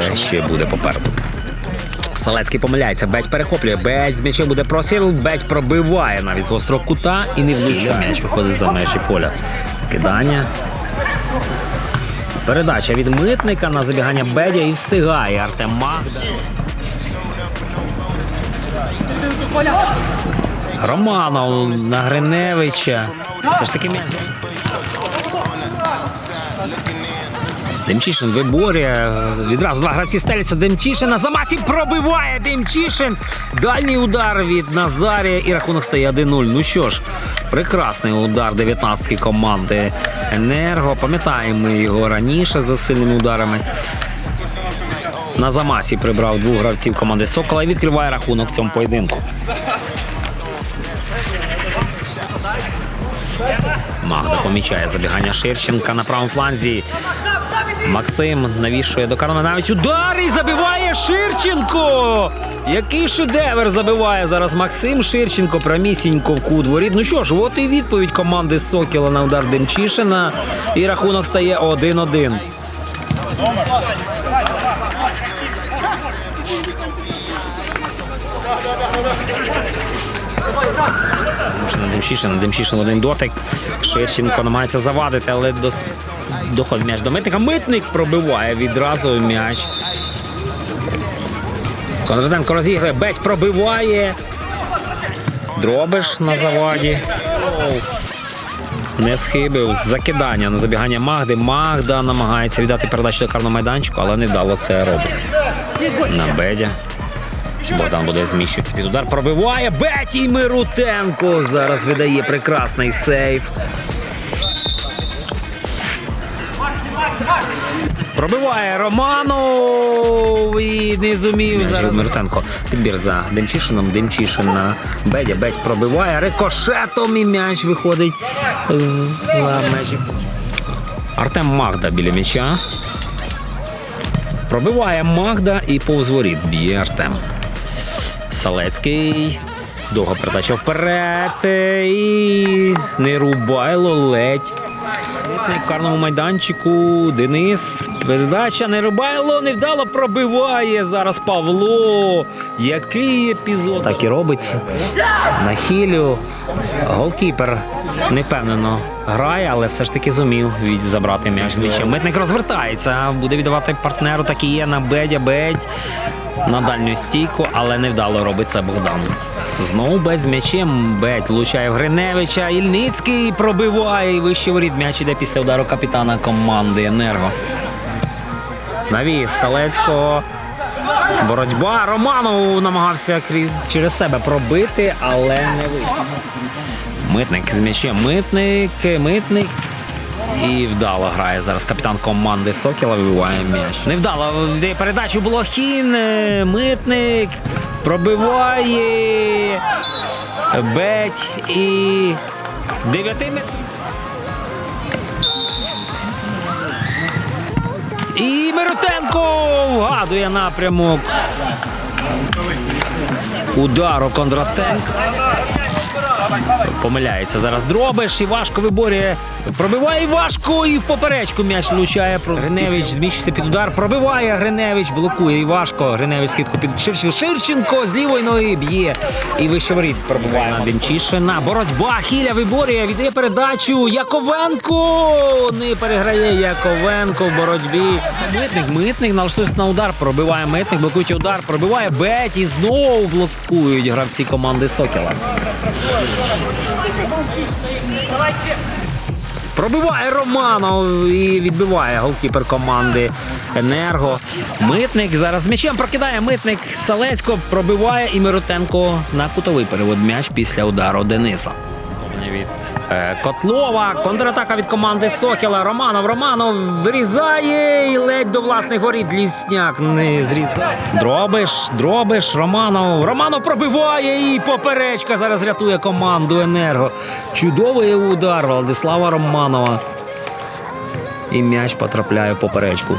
все ще буде попереду. Салецький помиляється, Беть перехоплює. Беть з м'ячем буде просіл. Беть пробиває навіть з гострого кута і не влучає. М'яч виходить за межі поля. Кидання. Передача від митника на забігання Бедя і встигає Артем Магда. Романов на Гриневича. Все ж таки м'яч. Демчишин виборює. Відразу два гравці стеляться. Демчишин на замасі пробиває Демчишин. Дальній удар від Назарія і рахунок стає 1-0. Ну що ж, прекрасний удар 19-ки команди Енерго. Пам'ятаємо його раніше за сильними ударами. На замасі прибрав двох гравців команди Сокола і відкриває рахунок в цьому поєдинку. Магда помічає забігання Ширченка на правому фланзі. Максим навішує до Карма навіть удар і забиває Ширченко. Який шедевр забиває зараз Максим Ширченко прямісінько в кут. Ну що ж, от і відповідь команди Сокіла на удар Демчишина. І рахунок стає 1-1. Демчишин, Демчишин, один дотик. Ширченко намагається завадити, але дос... доходить м'яч до митника. Митник пробиває відразу м'яч. Конраденко розіграє, Беть пробиває. Дробиш на заваді. Не схибив. Закидання на забігання Магди. Магда намагається віддати передачу до карного майданчику, але не вдало це робить. На Бедя. Богдан буде зміщуватися під удар. Пробиває Бетій Мирутенко. Зараз видає прекрасний сейф. Пробиває Романов і не зумів зараз. Мирутенко. Підбір за Демчишином. Демчишин на Бедя. Бедь пробиває рикошетом і м'яч виходить за межі. Артем Магда біля м'яча. Пробиває Магда і повз воріт б'є Артем. Салецький. Довга передача вперед. І Нерубайло ледь. На карному майданчику Денис. Передача Нерубайло невдало пробиває зараз Павло. Який епізод? Так і робить. На хілю. Голкіпер непевнено грає, але все ж таки зумів від забрати м'яч з м'ячем. Митник розвертається, буде віддавати партнеру. Так і є на Бедя Бедь на дальню стійку, але невдало робить це Богдан. Знову без м'ячем Бедь влучає в Гриневича. Ільницький пробиває і вище воріт. М'яч іде після удару капітана команди Енерго. Навіс Салецького. Боротьба. Романов намагався крізь через себе пробити, але не вийшло. Митник з м'ячем. Митник, митник. І вдало грає зараз капітан команди Сокіла вибиває м'яч. Невдало передачу Блохін. е, Митник пробиває. Беть і 9. І Миротенко вгадує напрямок. Удару Кондратенка. Помиляється зараз Дробиш і важко виборює. Пробиває і важко і в поперечку м'яч влучає. Гриневич зміщується під удар. Пробиває Гриневич, блокує і важко. Гриневич скидку під Ширченко. Ширченко з лівої ноги б'є. І вищеворіт пробиває на Демчишина. Боротьба. Хіля виборює, віддає передачу. Яковенко не переграє Яковенко в боротьбі. Митник, митник налаштується на удар. Пробиває митник, блокує удар. Пробиває Бет і знову блокують гравці команди Сокіла. Пробиває Романов і відбиває голкіпер команди Енерго. Митник зараз м'ячем прокидає митник Салецько, пробиває і Миротенко на кутовий перевод м'яч після удару Дениса. Від Котлова, контратака від команди Сокіла. Романов, Романов вирізає і ледь до власних воріт Лісняк не зрізає. Дробиш, дробиш, Романов. Романов пробиває і поперечка зараз рятує команду Енерго. Чудовий удар Владислава Романова. І м'яч потрапляє в поперечку.